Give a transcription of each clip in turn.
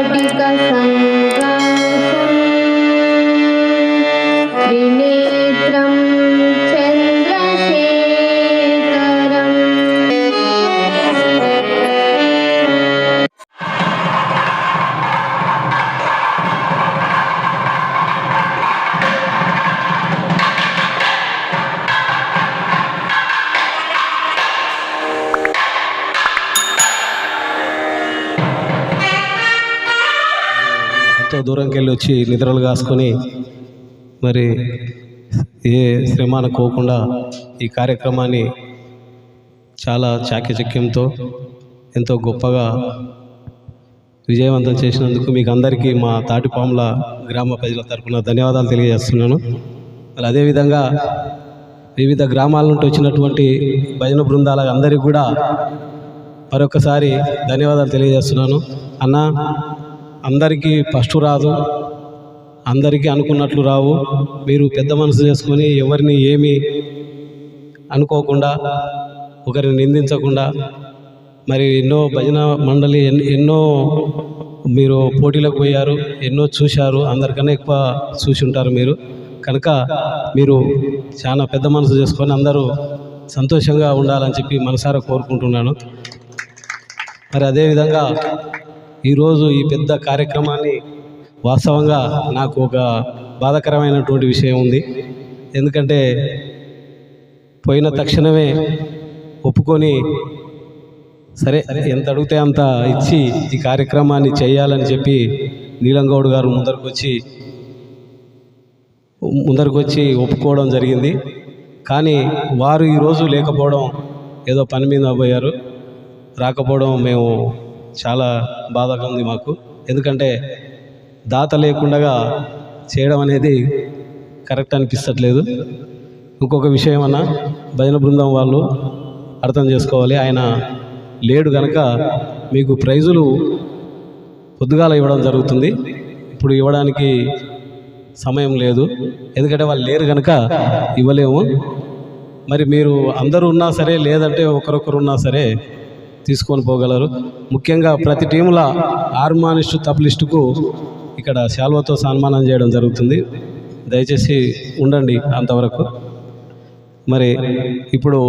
त्रिनेत्रं ఎంతో దూరంకి వెళ్ళి వచ్చి నిద్రలు కాసుకొని మరి ఏ శ్రమ కోకుండా ఈ కార్యక్రమాన్ని చాలా చాకచక్యంతో ఎంతో గొప్పగా విజయవంతం చేసినందుకు మీకు అందరికీ మా తాటిపాముల గ్రామ ప్రజల తరపున ధన్యవాదాలు తెలియజేస్తున్నాను. మరి అదేవిధంగా వివిధ గ్రామాల నుండి వచ్చినటువంటి భజన బృందాల అందరికీ కూడా మరొకసారి ధన్యవాదాలు తెలియజేస్తున్నాను. అన్నా అందరికీ ఫస్ట్ రాదు. అందరికీ అనుకున్నట్లు రావు. మీరు పెద్ద మనసు చేసుకొని ఎవరిని ఏమి అనుకోకుండా ఒకరిని నిందించకుండా మరి ఎన్నో భజన మండలి ఎన్నో మీరు పోటీలకు పోయారు ఎన్నో చూశారు అందరికన్నా ఎక్కువ చూసి ఉంటారు మీరు. కనుక మీరు చాలా పెద్ద మనసు చేసుకొని అందరూ సంతోషంగా ఉండాలని చెప్పి మనసారా కోరుకుంటున్నాను. మరి అదేవిధంగా ఈరోజు ఈ పెద్ద కార్యక్రమాన్ని వాస్తవంగా నాకు ఒక బాధాకరమైనటువంటి విషయం ఉంది. ఎందుకంటే పోయిన తక్షణమే ఒప్పుకొని సరే ఎంత అడిగితే అంత ఇచ్చి ఈ కార్యక్రమాన్ని చేయాలని చెప్పి నీలంగౌడ్ గారు ముందరికొచ్చి ముందరికొచ్చి ఒప్పుకోవడం జరిగింది. కానీ వారు ఈరోజు లేకపోవడం ఏదో పని మీద పోయారు. రాకపోవడం మేము చాలా బాధగా ఉంది మాకు. ఎందుకంటే దాత లేకుండా చేయడం అనేది కరెక్ట్ అనిపిస్తట్లేదు. ఇంకొక విషయం అన్న భజన బృందం వాళ్ళు అర్థం చేసుకోవాలి. ఆయన లేడు కనుక మీకు ప్రైజులు పొద్దుగాల ఇవ్వడం జరుగుతుంది. ఇప్పుడు ఇవ్వడానికి సమయం లేదు. ఎందుకంటే వాళ్ళు లేరు కనుక ఇవ్వలేము. మరి మీరు అందరూ ఉన్నా సరే లేదంటే ఒకరొకరు ఉన్నా సరే తీసుకొని పోగలరు. ముఖ్యంగా ప్రతి టీముల ఆర్మానిస్ట్ తప్లిస్టుకు ఇక్కడ శాల్వతో సన్మానం చేయడం జరుగుతుంది. దయచేసి ఉండండి అంతవరకు. మరి ఇప్పుడు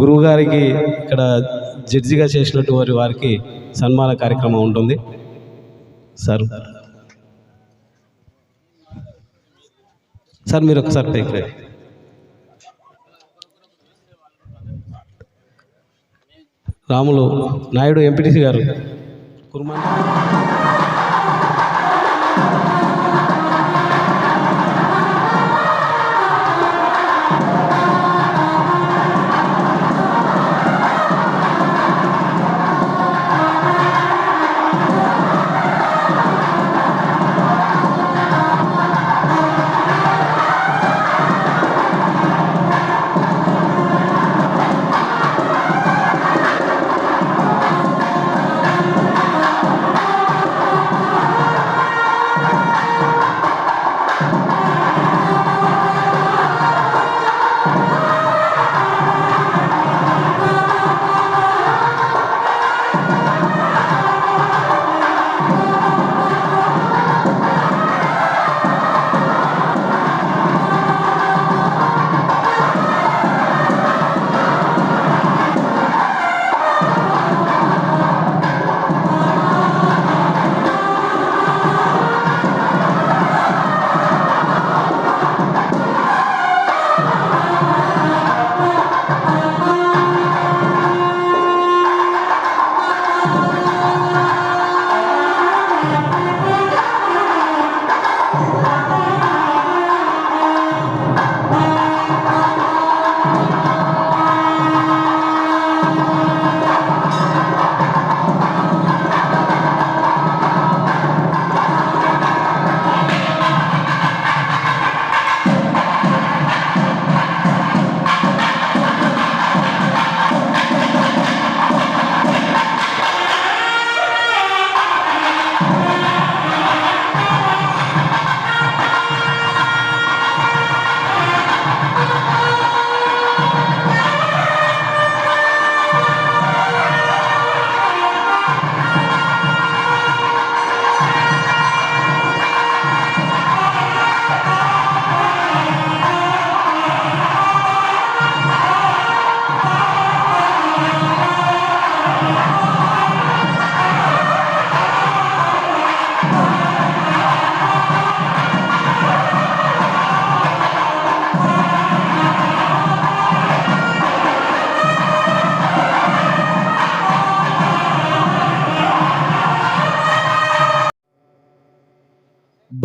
గురువుగారికి ఇక్కడ జడ్జిగా చేసినటువంటి వారికి సన్మాన కార్యక్రమం ఉంటుంది. సార్. సార్ మీరు ఒకసారి పైకి రండి. రాములు నాయుడు ఎంపీటీసీ గారు. కుర్మా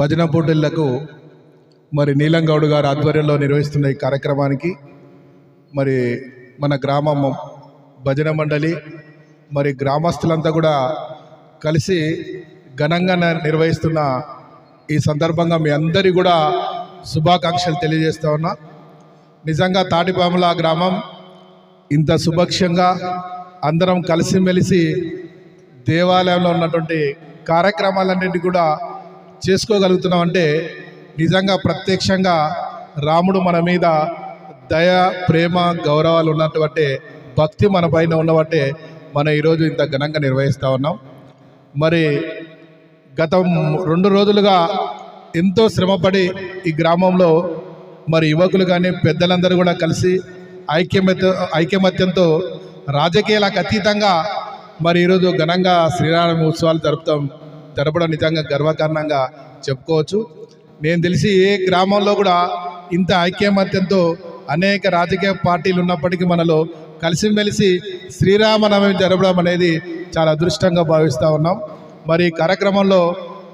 భజన పోటీలకు మరి నీలంగౌడ్ గారు ఆధ్వర్యంలో నిర్వహిస్తున్న ఈ కార్యక్రమానికి మరి మన గ్రామం భజన మండలి మరి గ్రామస్తులంతా కూడా కలిసి ఘనంగా నిర్వహిస్తున్న ఈ సందర్భంగా మీ అందరి కూడా శుభాకాంక్షలు తెలియజేస్తా ఉన్నా. నిజంగా తాటిపాముల గ్రామం ఇంత సుభక్ష్యంగా అందరం కలిసిమెలిసి దేవాలయంలో ఉన్నటువంటి కార్యక్రమాలన్నింటి కూడా చేసుకోగలుగుతున్నాం అంటే నిజంగా ప్రత్యక్షంగా రాముడు మన మీద దయ ప్రేమ గౌరవాలు ఉన్నటువంటి భక్తి మన పైన ఉన్నవంటే మనం ఈరోజు ఇంత ఘనంగా నిర్వహిస్తూ ఉన్నాం. మరి గత రెండు రోజులుగా ఎంతో శ్రమపడి ఈ గ్రామంలో మరి యువకులు కానీ పెద్దలందరూ కూడా కలిసి ఐక్యమత్య ఐక్యమత్యంతో రాజకీయాలకు అతీతంగా మరి ఈరోజు ఘనంగా శ్రీరామ ఉత్సవాలు జరుపుతాం. జరపడం నిజంగా గర్వకారణంగా చెప్పుకోవచ్చు. నేను తెలిసి ఏ గ్రామంలో కూడా ఇంత ఐక్యమత్యంతో అనేక రాజకీయ పార్టీలు ఉన్నప్పటికీ మనలో కలిసిమెలిసి శ్రీరామనవమి జరపడం అనేది చాలా అదృష్టంగా భావిస్తూ ఉన్నాం. మరి కార్యక్రమంలో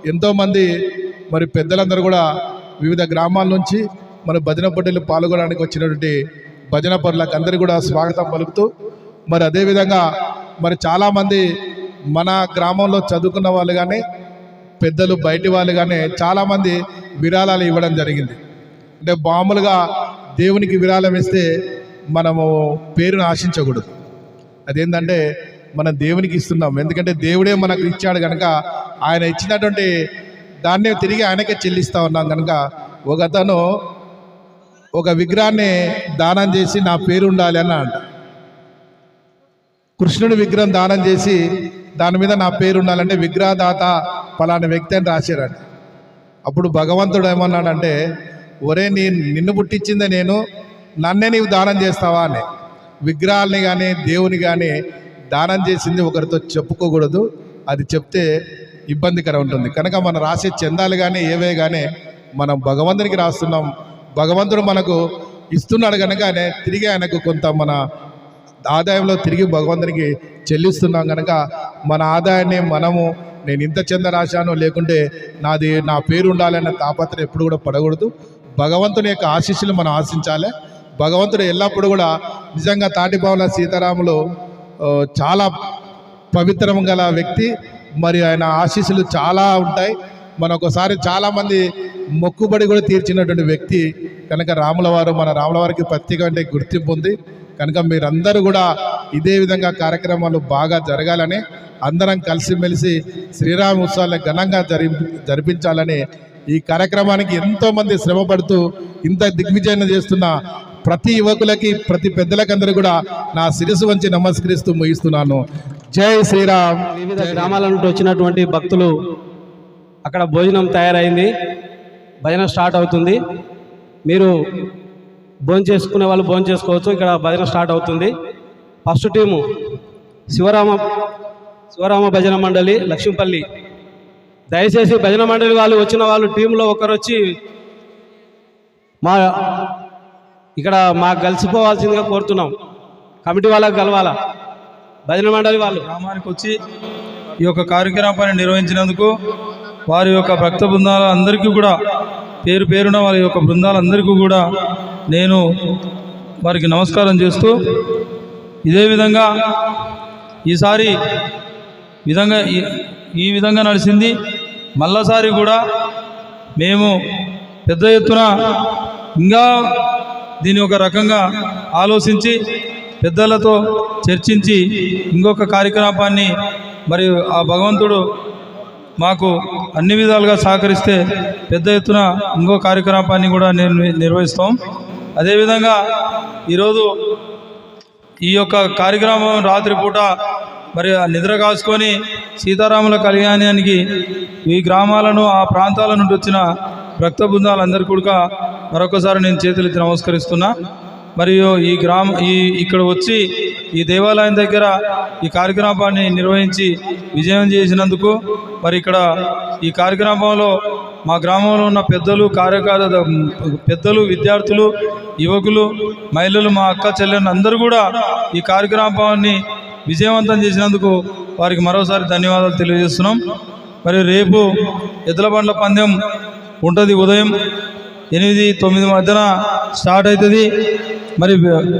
ఎంతోమంది మరి పెద్దలందరూ కూడా వివిధ గ్రామాల నుంచి మన భజన పోటీలు పాల్గొనడానికి వచ్చినటువంటి భజన పరులకు అందరికీ కూడా స్వాగతం పలుకుతూ మరి అదేవిధంగా మరి చాలామంది మన గ్రామంలో చదువుకున్న వాళ్ళు కానీ పెద్దలు బయటి వాళ్ళు కానీ చాలామంది విరాళాలు ఇవ్వడం జరిగింది. అంటే మామూలుగా దేవునికి విరాళం ఇస్తే మనము పేరును ఆశించకూడదు. అదేంటంటే మనం దేవునికి ఇస్తున్నాం. ఎందుకంటే దేవుడే మనకు ఇచ్చాడు కనుక ఆయన ఇచ్చినటువంటి దాన్నే తిరిగి ఆయనకే చెల్లిస్తా ఉన్నాం కనుక ఒక అతను ఒక విగ్రహాన్ని దానం చేసి నా పేరు ఉండాలి అని అంట కృష్ణుడి విగ్రహం దానం చేసి దాని మీద నా పేరు ఉండాలంటే విగ్రహదాత ఫలాని వ్యక్తి అని రాశారండి అప్పుడు భగవంతుడు ఏమన్నాడంటే ఒరే నీ నిన్ను పుట్టించిందే నేను నన్నే నీవు దానం చేస్తావా? అని. విగ్రహాల్ని కానీ దేవుని కానీ దానం చేసింది ఒకరితో చెప్పుకోకూడదు. అది చెప్తే ఇబ్బందికరం ఉంటుంది. కనుక మనం రాసే చందాలు కానీ ఏవే కానీ మనం భగవంతునికి రాస్తున్నాం. భగవంతుడు మనకు ఇస్తున్నాడు కనుక తిరిగి ఆయనకు కొంత మన ఆదాయంలో తిరిగి భగవంతునికి చెల్లిస్తున్నాం కనుక మన ఆదాయాన్ని మనము నేను ఇంత చెంద రాశాను లేకుంటే నాది నా పేరు ఉండాలన్న తాపత్రం ఎప్పుడు కూడా పడకూడదు. భగవంతుని యొక్క ఆశీస్సులు మనం ఆశించాలి. భగవంతుడు ఎల్లప్పుడూ కూడా నిజంగా తాటిపావుల సీతారాములు చాలా పవిత్రం గల వ్యక్తి. మరి ఆయన ఆశీస్సులు చాలా ఉంటాయి. మన ఒకసారి చాలామంది మొక్కుబడి కూడా తీర్చినటువంటి వ్యక్తి కనుక రాముల వారు మన రాముల వారికి ప్రత్యేకమైన గుర్తింపు ఉంది. కనుక మీరందరూ కూడా ఇదే విధంగా కార్యక్రమాలు బాగా జరగాలని అందరం కలిసిమెలిసి శ్రీరామ ఉత్సవాలను ఘనంగా జరి జరిపించాలని ఈ కార్యక్రమానికి ఎంతోమంది శ్రమ పడుతూ ఇంత దిగ్విజయం చేస్తున్న ప్రతి యువకులకి ప్రతి పెద్దలకందరూ కూడా నా శిరసు వంచి నమస్కరిస్తూ ముగిస్తున్నాను. జై శ్రీరామ్. వివిధ గ్రామాల నుండి వచ్చినటువంటి భక్తులు అక్కడ భోజనం తయారైంది. భజన స్టార్ట్ అవుతుంది. మీరు భోజనం చేసుకునే వాళ్ళు భోజనం చేసుకోవచ్చు. ఇక్కడ భజన స్టార్ట్ అవుతుంది. ఫస్ట్ టీము శివరామ శివరామ భజన మండలి లక్ష్మీపల్లి. దయచేసి భజన మండలి వాళ్ళు వచ్చిన వాళ్ళు టీంలో ఒకరు వచ్చి మా ఇక్కడ మాకు కలిసిపోవాల్సిందిగా కోరుతున్నాం. కమిటీ వాళ్ళకి కలవాలా? భజన మండలి వాళ్ళు. గ్రామానికి వచ్చి ఈ యొక్క కార్యక్రమాన్ని నిర్వహించినందుకు వారి యొక్క భక్త బృందాల అందరికీ కూడా పేరు పేరున వారి యొక్క బృందాలందరికీ కూడా నేను వారికి నమస్కారం చేస్తూ ఇదే విధంగా ఈసారి విధంగా ఈ- ఈ విధంగా నడిచింది. మళ్ళసారి కూడా మేము పెద్ద ఎత్తున ఇంకా దీని ఒక రకంగా ఆలోచించి పెద్దలతో చర్చించి ఇంకొక కార్యకలాపాన్ని మరి ఆ భగవంతుడు మాకు అన్ని విధాలుగా సహకరిస్తే పెద్ద ఎత్తున ఇంకో కార్యకలాపాన్ని కూడా నిర్వహిస్తాం. అదేవిధంగా ఈరోజు ఈ యొక్క కార్యక్రమం రాత్రిపూట మరి నిద్ర కాసుకొని సీతారాముల కళ్యాణానికి ఈ గ్రామాలను ఆ ప్రాంతాల నుండి వచ్చిన భక్త బృందాలందరి కూడా మరొకసారి నేను చేతులెత్తి నమస్కరిస్తున్నా. మరియు ఈ గ్రామ ఈ ఇక్కడ వచ్చి ఈ దేవాలయం దగ్గర ఈ కార్యక్రమాన్ని నిర్వహించి విజయం చేసినందుకు మరి ఇక్కడ ఈ కార్యక్రమంలో మా గ్రామంలో ఉన్న పెద్దలు కార్యకర్త పెద్దలు విద్యార్థులు యువకులు మహిళలు మా అక్క చెల్లెలు అందరూ కూడా ఈ కార్యక్రమాన్ని విజయవంతం చేసినందుకు వారికి మరోసారి ధన్యవాదాలు తెలియజేస్తున్నాం. మరి రేపు ఎద్దుల బండ్ల పందెం ఉంటుంది ఉదయం ఎనిమిది తొమ్మిది మధ్యన స్టార్ట్ అవుతుంది. మరి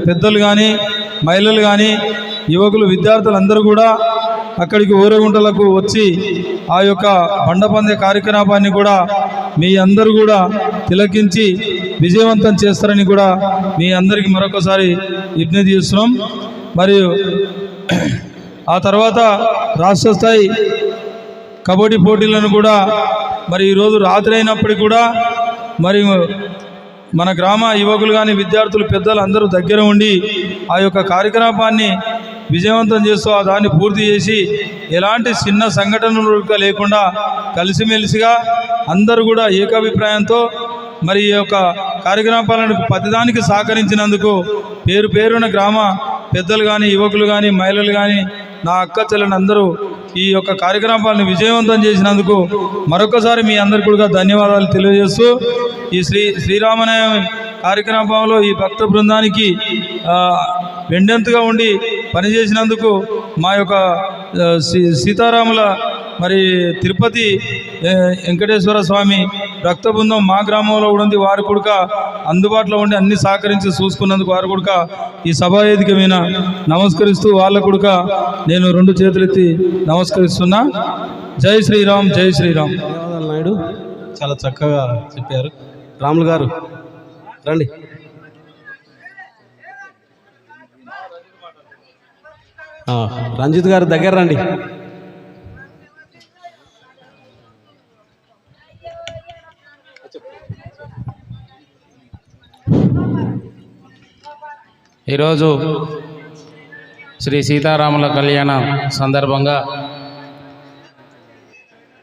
పెద్దలు కానీ మహిళలు కానీ యువకులు విద్యార్థులు అందరూ కూడా అక్కడికి ఊరేగుంటలకు వచ్చి ఆ యొక్క బండపందే కార్యకలాపాన్ని కూడా మీ అందరూ కూడా తిలకించి విజయవంతం చేస్తారని కూడా మీ అందరికీ మరొకసారి విజ్ఞప్తి చేస్తున్నాం. మరియు ఆ తర్వాత రాష్ట్ర స్థాయి కబడ్డీ పోటీలను కూడా మరి ఈరోజు రాత్రి అయినప్పటికీ కూడా మరి మన గ్రామ యువకులు కానీ విద్యార్థులు పెద్దలు అందరూ దగ్గర ఉండి ఆ యొక్క కార్యకలాపాన్ని విజయవంతం చేస్తూ ఆ దాన్ని పూర్తి చేసి ఎలాంటి చిన్న సంఘటనలు లేకుండా కలిసిమెలిసిగా అందరూ కూడా ఏకాభిప్రాయంతో మరి ఈ యొక్క కార్యకలాపాలను పతిదానికి సహకరించినందుకు పేరు పేరున గ్రామ పెద్దలు కానీ యువకులు కానీ మహిళలు కానీ నా అక్క చెల్లెని అందరూ ఈ యొక్క కార్యక్రమాలను విజయవంతం చేసినందుకు మరొకసారి మీ అందరికీ కూడా ధన్యవాదాలు తెలియజేస్తూ ఈ శ్రీ శ్రీరామనవమి కార్యక్రమంలో ఈ భక్త బృందానికి ఆ, ఉండి పనిచేసినందుకు మా యొక్క సీ- సీతారాముల మరి తిరుపతి వెంకటేశ్వర స్వామి రక్త బృందం మా గ్రామంలో కూడా ఉంది వారు కూడా అందుబాటులో ఉండి అన్ని సహకరించి చూసుకున్నందుకు వారు కూడా ఈ సభా వేదిక మీద నమస్కరిస్తూ వాళ్ళ కూడా నేను రెండు చేతులెత్తి నమస్కరిస్తున్నా. జై శ్రీరామ్ జై శ్రీరామ్. ధన్యవాదాలు నాయుడు. చాలా చక్కగా చెప్పారు. రాములు గారు రండి. రంజిత్ గారు దగ్గర రండి. ఈరోజు శ్రీ సీతారాముల కళ్యాణ సందర్భంగా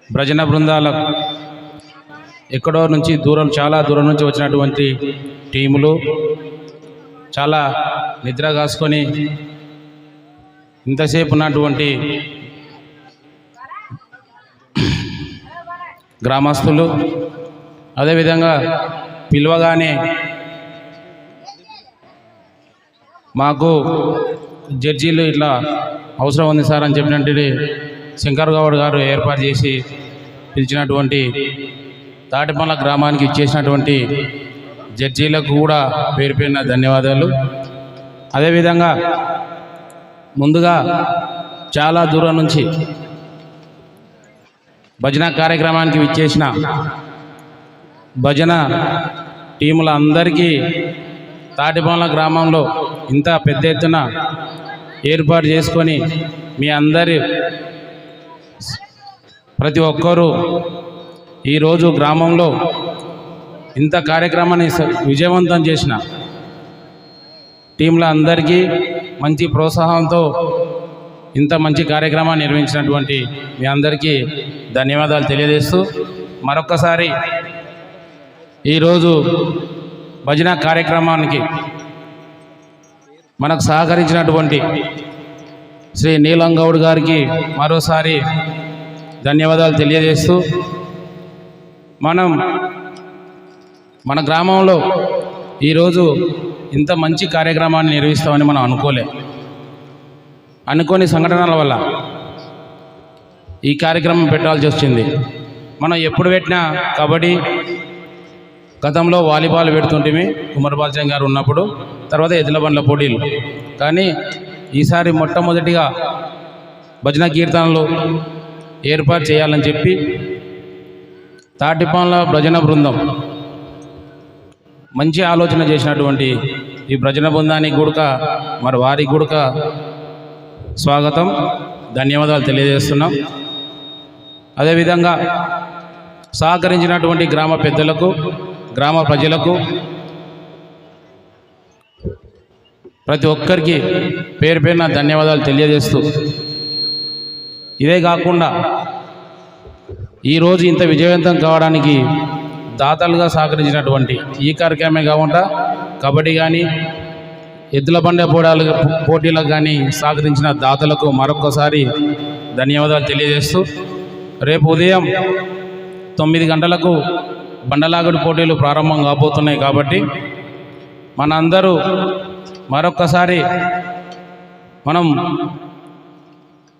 భజన బృందాల ఎక్కడో నుంచి దూరం చాలా దూరం నుంచి వచ్చినటువంటి టీములు చాలా నిద్ర కాసుకొని ఇంతసేపు ఉన్నటువంటి గ్రామస్తులు అదేవిధంగా పిలవగానే మాకు జడ్జీలు ఇట్లా అవసరం ఉంది సార్ అని చెప్పినట్టు శంకర్ గౌడ్ గారు ఏర్పాటు చేసి పిలిచినటువంటి తాటిపల్ల గ్రామానికి ఇచ్చేసినటువంటి జడ్జీలకు కూడా పేరు పేరున ధన్యవాదాలు. అదేవిధంగా ముందుగా చాలా దూరం నుంచి భజన కార్యక్రమానికి విచ్చేసిన భజన టీముల అందరికీ తాటిపాల గ్రామంలో ఇంత పెద్ద ఎత్తున ఏర్పాటు చేసుకొని మీ అందరి ప్రతి ఒక్కరూ ఈరోజు గ్రామంలో ఇంత కార్యక్రమాన్ని విజయవంతం చేసిన టీంల అందరికీ మంచి ప్రోత్సాహంతో ఇంత మంచి కార్యక్రమాన్ని నిర్వహించినటువంటి మీ అందరికీ ధన్యవాదాలు తెలియజేస్తూ మరొక్కసారి ఈరోజు భజన కార్యక్రమానికి మనకు సహకరించినటువంటి శ్రీ నీలం గౌడ్ గారికి మరోసారి ధన్యవాదాలు తెలియజేస్తూ మనం మన గ్రామంలో ఈరోజు ఇంత మంచి కార్యక్రమాన్ని నిర్వహిస్తామని మనం అనుకోలే. అనుకోని సంఘటనల వల్ల ఈ కార్యక్రమం పెట్టాల్సి వచ్చింది. మనం ఎప్పుడు పెట్టినా కబడ్డీ గతంలో వాలీబాల్ పెడుతుంటిమి కుమారబాలచంద్ గారు ఉన్నప్పుడు తర్వాత ఎద్దుల బండ్ల పోటీలు. కానీ ఈసారి మొట్టమొదటిగా భజన కీర్తనలు ఏర్పాటు చేయాలని చెప్పి తాటిపాన్ల భజన బృందం మంచి ఆలోచన చేసినటువంటి ఈ భజన బృందానికి కూడక మరి వారికి కూడక స్వాగతం ధన్యవాదాలు తెలియజేస్తున్నాం. అదేవిధంగా సహకరించినటువంటి గ్రామ పెద్దలకు గ్రామ ప్రజలకు ప్రతి ఒక్కరికి పేరు పేరున ధన్యవాదాలు తెలియజేస్తూ ఇదే కాకుండా ఈరోజు ఇంత విజయవంతం కావడానికి దాతలుగా సహకరించినటువంటి ఈ కార్యక్రమే కాకుండా కబడ్డీ కానీ ఎద్దుల బండ పోడాలు పోటీలకు కానీ సహకరించిన దాతలకు మరొకసారి ధన్యవాదాలు తెలియజేస్తూ రేపు ఉదయం తొమ్మిది గంటలకు బండలాగుడు పోటీలు ప్రారంభం కాబోతున్నాయి కాబట్టి మనందరూ మరొక్కసారి మనం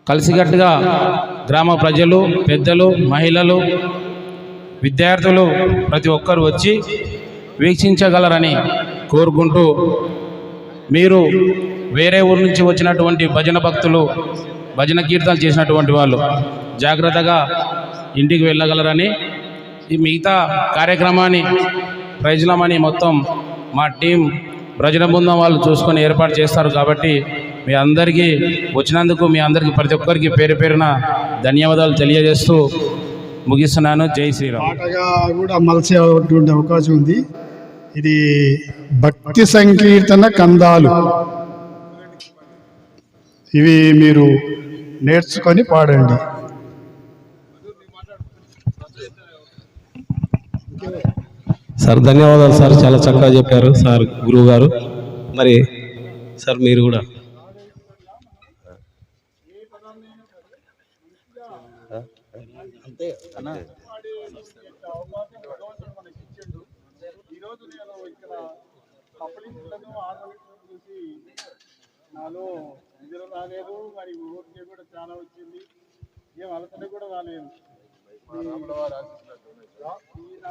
కలిసికట్టుగా గ్రామ ప్రజలు పెద్దలు మహిళలు విద్యార్థులు ప్రతి ఒక్కరు వచ్చి వీక్షించగలరని కోరుకుంటూ మీరు వేరే ఊరు నుంచి వచ్చినటువంటి భజన భక్తులు భజన కీర్తనలు చేసినటువంటి వాళ్ళు జాగ్రత్తగా ఇంటికి వెళ్ళగలరని ఈ మిగతా కార్యక్రమాన్ని ప్రైజ్లమని మొత్తం మా టీం ప్రజల బృందం వాళ్ళు చూసుకొని ఏర్పాటు చేస్తారు కాబట్టి మీ అందరికీ వచ్చినందుకు మీ అందరికీ ప్రతి ఒక్కరికి పేరు పేరున ధన్యవాదాలు తెలియజేస్తూ ముగిస్తున్నాను. జై శ్రీరామ్. పాటగా కూడా మలసేటువంటి అవకాశం ఉంది. ఇది భక్తి సంకీర్తన కందాలు. ఇవి మీరు నేర్చుకొని పాడండి. సార్ ధన్యవాదాలు సార్. చాలా చక్కగా చెప్పారు సార్ గురువు గారు మరి సార్ మీరు కూడా. ఈరోజు నేను ఇక్కడ పబ్లిక్లను ఆర్గనైజేషన్ చూసి నాలో నిద్ర రాలేదు. మరి ఊరికే కూడా చాలా వచ్చింది ఏం అలసట కూడా రాలేదు ఈయన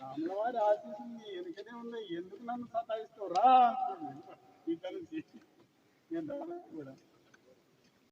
రాములవారి ఆశీస్సులు వెనుకనే ఉన్నాయి ఎందుకు నన్ను సతాయిస్తావు రా అంటున్నాడు. ఈ కలిసి నేను రాను కూడా